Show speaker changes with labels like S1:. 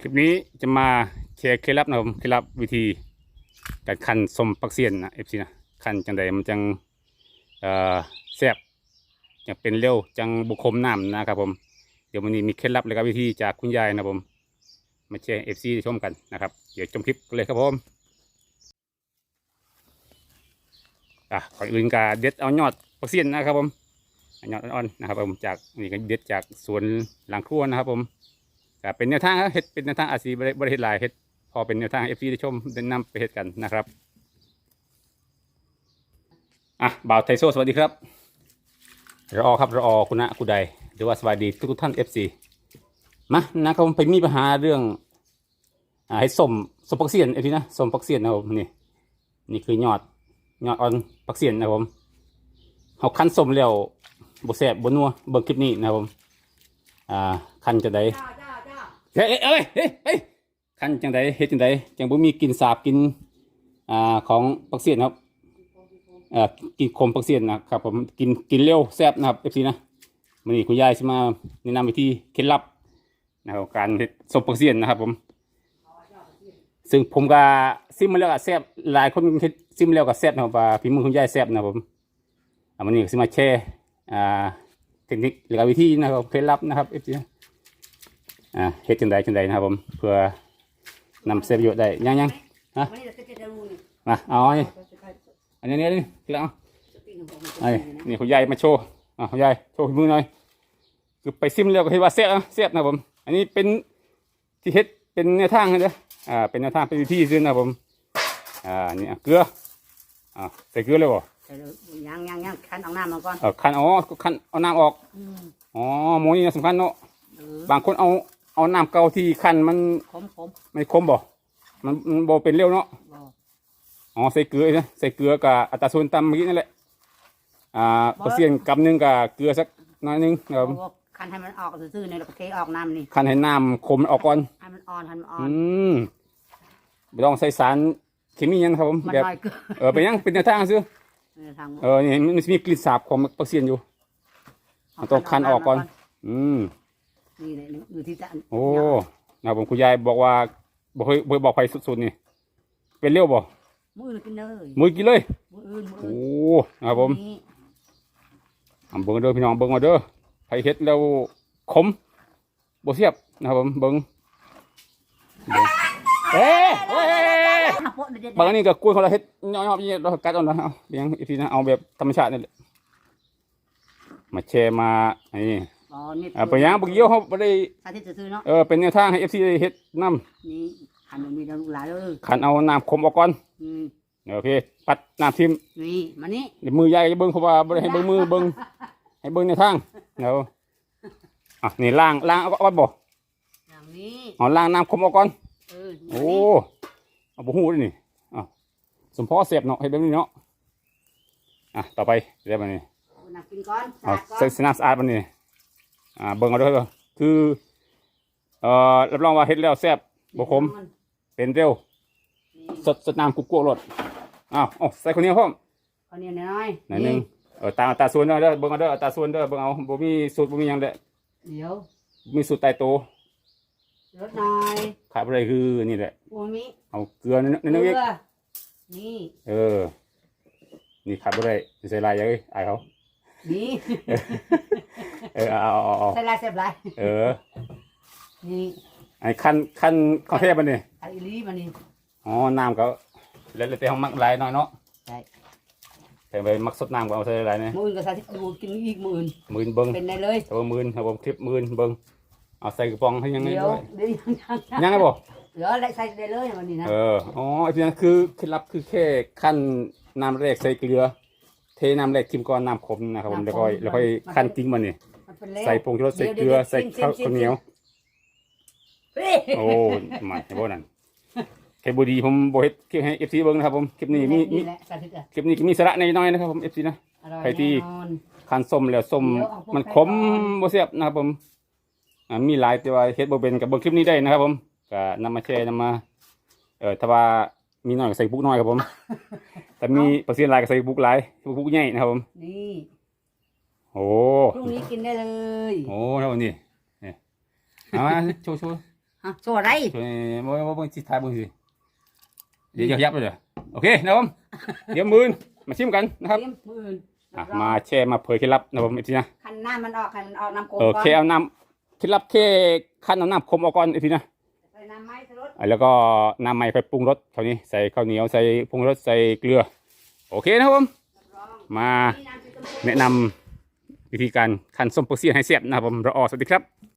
S1: คลิปนี้จะมาแชร์เคล็ดลับนะครับผมเคล็ดลับวิธีการคันสมปักเซียนนะเอฟซีนะคันจังใดมันจังเอ่อแซ่บจังเป็นเร็วจังบุคมน้ำนะครับผมเดี๋ยววันนี้มีเคล็ดลับและก็วิธีจากคุณยายนะผมมาแชร์เอฟซีชมกันนะครับเดี๋ยวชมคลิปกันเลยครับผมอะก่อนอื่นก็เด็ดเอายอดปักเซียนนะครับผมยอดอ่อนๆนะครับผมจากนี่ก็เด็ดจากสวนหลังครัวนะครับผม ก็เป็นแนวทางครับเฮ็ดเป็นแนวทางอาชีบริเฮ็ดหลายเฮ็ดพอเป็นแนวทางเอฟซีได้ชมได้นำไปเฮ็ดกันนะครับอะบ่าวไทโซสวัสดีครับรอครับรอคุณะคุณใดหรือว่าสวัสดีทุกท่านเอฟซีมานะครับผมไปมีปัญหาเรื่องอ่าให้สมสมปักเสียนเอฟซีนะสมปักเสียนนะผมนี่นี่คือยอดยอดออนปักเสียนนะผมเขาคั้นสมแล้วบแสบบนัวเบิ่งคลิปนี้นะผมอ่าคันจะได้ เฮ้ยเอ้ยเฮ้ยเฮ้ยคันจังใดเฮ็ดจังใดจังบ่มีกลินสาบกินอ่าของปักเสียนครับเอ่อกินขมปักเสียนนะครับผมกินกินเร็วแซ่บนะครับ FC นะมื้อนี้คุณยายสิมาแนะนำวิธีเคล็ดลับนะครับการเฮ็ดสมปักเสียนนะครับ ผม ซึ่งผมก็ซิมมาแล้วก็แซ่บหลายคนเฮ็ดซิมแล้วก็แซ่บนะครับว่าฝีมือคุณยายแซ่บนะครับผมอ่าวันนี้ก็สิมาแชร์อ่าเทคนิคหรือว่าวิธีนะครับเคล็ดลับนะครับ FC นะ อ่าเฮ็ดจังใดจังใดนะครับผมเพื่อนำเสพประโยชน์ได้ยังยังฮะ
S2: วันนี้เราจะจะรู้นี่
S1: มาเอาอันนี้อันนี้นี่นี่แล้วเอาอันนี้นี่คุณยายมาโชว์อ่าคุณยายโชว์มือหน่อยคือไปซิมแล้วก็เห็นว่าเสียบนะเสียบนะครับผม อันนี้เป็นที่เฮ็ดเป็นแนวทางนะเด้ออ่าเป็นแนวทางเป็นวิธีซึ่งนะครับผมอ่านี่อะเกลืออ่าใส่เกลือเลยบ่
S2: ยังยังยังคันเอาน้ำมาก่อน
S1: เออคันอ๋อคันเอาน้ำออก
S2: อืม
S1: อ๋อโมนี่นะสำคัญเนาะ
S2: เออบา
S1: งคนเอา เอาน้ำเก่าที่คันมัน
S2: ขมขม
S1: มันคมบ่มันมันบ่เป็นเร็วเนาะ
S2: บ่
S1: อ๋อใส่เกลือนะใส่เกลือกับอัตราส่วนต่ำเมื่อกี้นั่นแหละอ่าเปอร์เซ็นต์กำหนึงกับเกลือสักน้อยหนึงนะครับ
S2: เอาคันให้มันออกซื่อๆในเราก็เทออกน้ำนี่
S1: คันให้น้ำขมมันออกก่อน
S2: ให้มันอ่อนให้มันอ่อ
S1: อื
S2: น
S1: มไม่ต้องใส่สารเคมีหยังนะครับผม
S2: มัน
S1: แบบ
S2: น้อยเกิน
S1: เออเป็นหยังเป็นแนวทางซื้อ
S2: เออทาง
S1: เออนี่มันมีกลิ่นสาบของเปอร์เซ็นต์อยู่ เอาตัวคันออกก่อน อืม
S2: นี่เลยอยู่ที่จะ
S1: โอ้นะครับผมคุณยายบอกว่าบอกเคยบ่เคยบอกใครสุดๆนี่ เป็นเร็วบ่
S2: มืออื่นกินเลย
S1: มือกินเลย
S2: มืออื่นมือ
S1: โอ้
S2: อื่น
S1: นะครับผม
S2: นี่
S1: อ่าเบิ้งเด้อพี่น้องเบิ้งมาเด้อใครเฮ็ดแล้วขมบ่เสียบนะครับผมเบิ้งเบิ่งเอ๊ะเอ้ย
S2: หักโป๊ะเด็ด
S1: บางอันนี้ก็กล้วยคนละเฮ็ดย่อยๆพี่เรากัดเอานะเอาเลี้ยงอีกทีนะเอาแบบธรรมชาตินี่แหละมาแชร์มาอันนี้
S2: ๆอ๋อ นี่
S1: อ่าไปยังบ่เกี่ยวเขาบ่ได้
S2: สาธิตซื่อๆเนาะ
S1: เออเป็นแนวทางให้ FC ได้เฮ็ดน้
S2: นี่คันมันมีลูกหลานเลยำ
S1: คันเอาน้ำขมออกก่อน
S2: อืม
S1: โอเคปัดน้ำทิ่ม
S2: นี่มานี่
S1: เดี๋ยวมือยายจะเบิ่งเพราะว่าบ่ได้ให้เบิ่งมือเบิ่งให้เบิ่งแนวทางเดี๋ยวอะนี่ล้างล้างเอาก่อนบ่
S2: อย่างนี้
S1: เอาล้างน้ำขมออกก่อน
S2: เออ
S1: โอ้เอาบุหูด้วยนี่อะสมพอเสียบเนาะให้แบบนี้เนาะอะต่อไปเรียบมานี่
S2: นักกินก่อน
S1: เอา
S2: สาดก่อ
S1: ใส่
S2: น
S1: สนาสะอาดมานี่ อ่าเบิ่งเอาด้วยเด้อคือเอ่อรับรองว่าเฮ็ดแล้วแซ่บบ่ขมเป็นเร็ว สดสดน้ำกุกกัวรสอ้าวอ๋อใส่คนนี้พร้อม
S2: ข้าวเหนียวน้อย
S1: หน่อยหนึงเออตามอัตราส่วนเด้อเด้อเบิ่งเอาเด้ออัตราส่วนเด้อเบิ่งเอาบ่มีสูตรบ่มีหยังเด้อ
S2: เดี๋ยว
S1: มีสูตรตายตัว
S2: รสหน่อย
S1: ขาดบ่ได้คือนี่แหละ
S2: โอ้มิ
S1: เอาเกลือนิด
S2: เก
S1: นึง
S2: ลื
S1: อีก
S2: อนี่
S1: เออ นี่ขาดบ่ได้ใส่ลายเอ้ยอายเขา
S2: นี่
S1: เออเอาเอาเอาเอา
S2: ใส่ลายเสียบลาย
S1: เออ
S2: นี่
S1: ไอ้ขั้นขั้นข้าวเทพมันนี่
S2: ไอรีมานี่
S1: อ๋อน้ำก็แล้วแต่ห้องมักหลายหน่อยเนาะ
S2: ใช่
S1: แต่ไปมักสดน้ำก็เอาใส่หลายเนี่ย
S2: มืออื่นก็ใส่ดูกินอีกมืออื่น
S1: หมื่นเบิ้ง
S2: เป็นได้เลย
S1: แต่ว่าหมื่นครับผมคลิปหมื่นเบิ้งเอาใส่กระป๋องให้ยังไง
S2: เดี๋ยว
S1: ด้วย
S2: เดี๋ยวยังยัง
S1: ยังไงบ่
S2: เดี๋ยวใส่ได้เลยวันนี้นะ
S1: เอออ๋อไอ้ที่นั่นคือเคล็ดลับคือแค่ขั้นน้ำแรกใส่เกลือ เทน้ำแรกทิมก่อนน้ำขมนะครับผมแล้วค่อยแล้วค่อยขั้นทิ้งมันนี่
S2: มัน เป็นเละ
S1: ใส่ผงชูรสใส่เกลือใส่ข้าวข้าวเหนียว
S2: เฮ้ย
S1: โอ้ไม่ใช่บ่นั่นแค่บดีผมบ่เฮ็ดคลิปให้ FC เบิ่งนะครับผมคลิปนี้มีมี
S2: นี่แหละสาธิตอะ
S1: คลิปนี้มีสาระน้อยๆนะครับผม FC นะ
S2: อร่อย
S1: ใครที่
S2: แน่นอน
S1: คันส้มแล้วส้ม
S2: เดี๋ยวเอาพวก
S1: มัน
S2: ไข่
S1: ขม
S2: ก่อน
S1: บ่เสียบนะครับผมอ่ามีหลายแต่ว่าเฮ็ดบ่เป็นกับเบิ่งคลิปนี้ได้นะครับผมก็นำมาแชร์นำมาเอ่อถ้าว่ามีน้อยก็ใส่บุกน้อยครับผม แต่มีเปอร์เซ็นต์หลายก็ใส่บุกหลายบุกใหญ่นะครับผม
S2: นี่
S1: โอ้
S2: พรุ่งนี้กินได้เลย
S1: โหแล้วนี่นี่เอามาโชว์โชว์
S2: ฮะโซ่อะไร
S1: ช่วยบ่บ่บ่สิทายเบิ่งสิเดี๋ยวยับเลยเด้อโอเคนะครับผมเดี๋ยวมื้อมาชิมกันนะครับ
S2: เตรียมมืออื่น
S1: อะมาแชร์มาเผยเคล็ดลับนะครับผมอีกทีนะ
S2: คันน้ำมันออกคันมันออกน้ำโกง
S1: โอ
S2: ก่อน
S1: เคเอาน้ำเคล็ดลับแค่ขั้นเอาน้ำคมออกก่อนอีกทีนะ
S2: ใส่น้ำไม้ใส่รถ
S1: อะแล้วก็น้ำใหม่ค่อยปรุงรสเท่านี้ใส่ข้าวเหนียวใส่ปรุงรสใส่เกลือ โอเคนะครับผม
S2: รับรอง
S1: มา
S2: นี่น้ำที่ต้ม
S1: แนะนำ วิธีการคั้นส้มโปรเซียนให้เสียบนะครับผมรออสวัสดีครับ